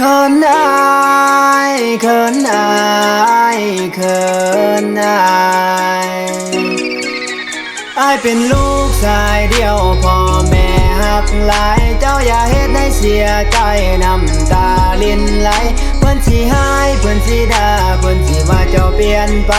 ขินอายเขินอายเขินอายอายเป็นลูกชายเดียวพ่อแม่หักหลาย เจ้าอย่าเฮ็ดให้เสียใจน้ำตาลินไหลเพิ่นสิหายเพิ่นสิด่าเพิ่นสิว่าเจ้าเปลี่ยนไป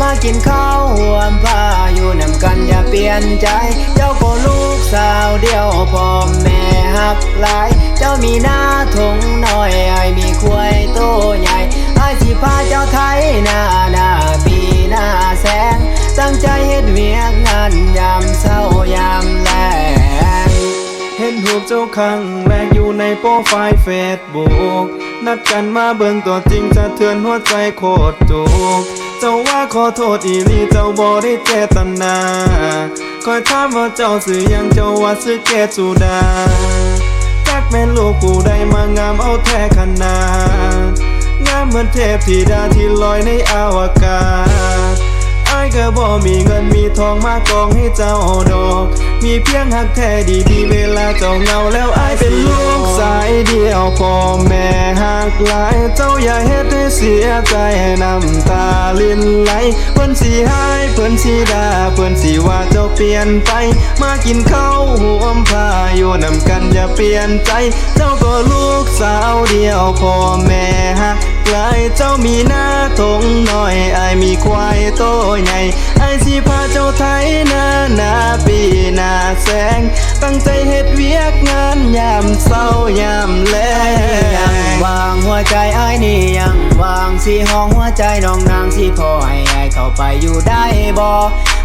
มากินข้าวห่วมผ้าอยู่นำกันอย่าเปลี่ยนใจ เจ้าก็ลูกสาวเดียวพ่อแม่หักหลาย จ้ามีหน้าทงน้อยไอายมีควายโตใหญ่ไอาสิพาเจ้าไทยหน้าหน้าปีหน้าแสง ตั้งใจเฮ็ดเวียกงานยามเศร้ายามแลงเห็นรูปเจ้าครั้งแรกอยู่ในโปรไฟล์เฟซบุ๊กนัดกันมาเบิ่งตัวจริงจะเทือนหัวใจโคตรจุกเจ้าว่าขอโทษอีลีเจ้าบ่ได้เจตนา คอยถามว่าเจ้าสื่อยังเจ้าว่าซื้อเกตสุดา แม่ลูกกูได้มางามเอาแท้ขนาดงามเหมือนเทพธิดาที่ลอยในอวกาศไอ้ก็บ่มีเงินมีทองมากองให้เจ้าดอก มีเพียงหักแท้ดีๆเวลาเจ้าเงาแล้วไอ้เป็น หักหลายเจ้าอย่าเฮ็ดให้เสียใจน้ำตาลินไหลเพิ่นสิหายเพิ่นสิด่าเพิ่นสิว่าเจ้าเปลี่ยนไป มากินข้าวห่วมผ้าอยู่นำกันอย่าเปลี่ยนใจ เจ้าก็ลูกสาวเดียวพ่อแม่หักลายเจ้ามีหน้าทงน้อยอายมีควายโตใหญ่ไอสิพาเจ้าไทยหน้าหน้าปีหน้าแสง ตั้งใจเฮ็ดเวียกงานยา สีห้องหัวใจน้องนางสิพอให้ไอ้เข้าไปอยู่ได้บ่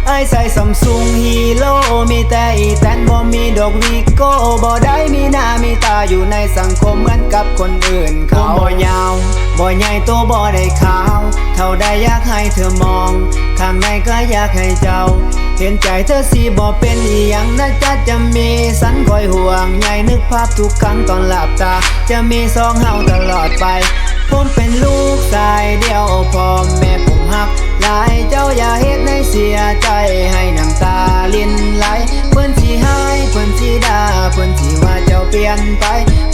ไอ้ใส่ซัมซุงฮีโร่มีแต่อีแตนบ่มีดอกวิโก้บ่ได้มีหน้ามีตาอยู่ในสังคมเหมือนกับคนอื่นเขาบ่ยาวบ่ใหญ่โตบ่ได้ขาว เท่าใดอยากให้เธอมอง ข้างในก็อยากให้เจ้า เห็นใจเธอสิบ่เป็นอีหยังนะจ๊ะจะมีสันคอยห่วงใยนึกภาพทุกครั้งตอนหลับตา จะมีสองเฮาตลอดไป ผมเป็นลูกชายเดียวพ่อแม่ผมหักหลายเจ้าอย่าเฮ็ดให้เสียใจให้น้ำตาลินไหลเพิ่นสิหายเพิ่นสิด่าเพิ่นสิว่าเจ้าเปลี่ยนไป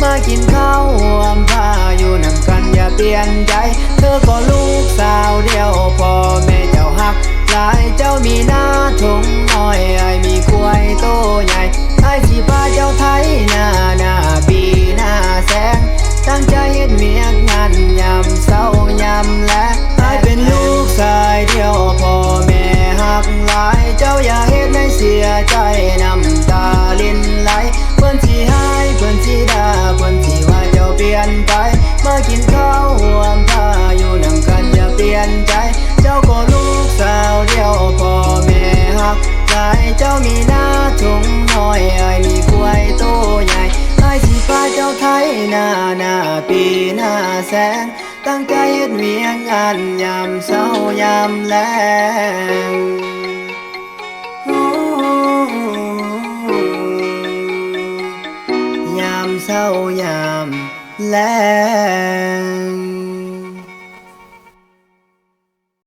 มากินข้าวห่วมผ้าอยู่นำกันอย่าเปลี่ยนใจ เธอก็ลูกสาวเดียวพ่อ เจ้าก็ลูกสาวเดียวพ่อแม่หักหลายเจ้ามีหน้าทงน้อยไอายมีควายโตใหญ่ไอายสิพาเจ้าไทยหน้าหน้าปีหน้าแสง ตั้งใจเฮ็ดเวียกงานยามเศร้ายามแลงยามเศร้ายามแลง